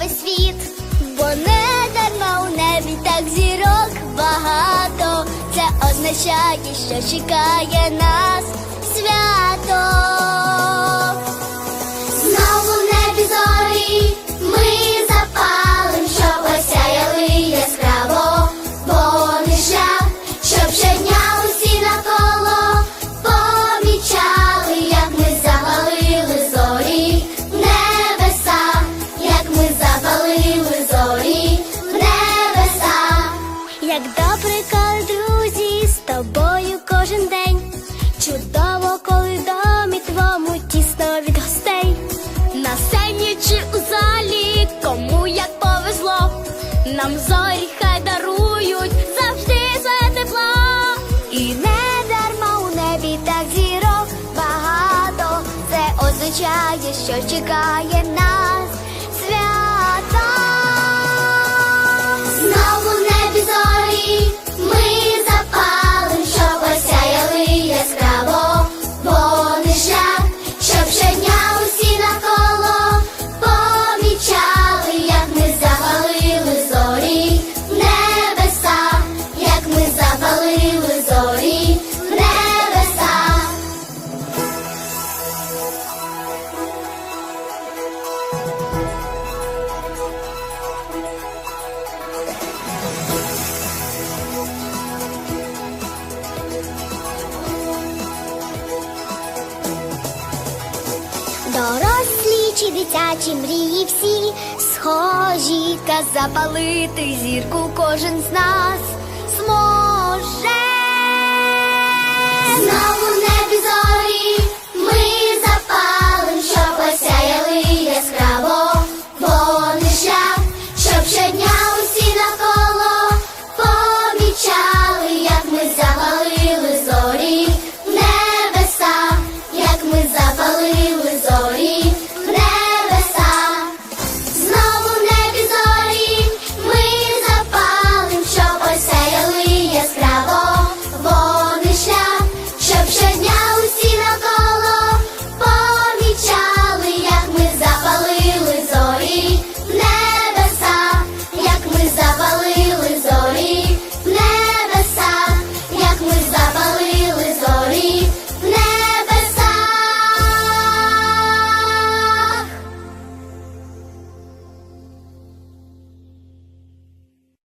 весь світ, бо не дарма у небі так зірок багато. Це означає, що чекає нас свято. Як добре, коли друзі з тобою кожен день. Чудово, коли в домі твому тісно від гостей. На сцені чи у залі, кому як повезло, нам зорі хай дарують завжди своє тепло. І не дарма у небі так зірок багато. Це означає, що чекає Дорослі чи дитячі мрії всі схожі, та запалити зірку кожен з нас зможе.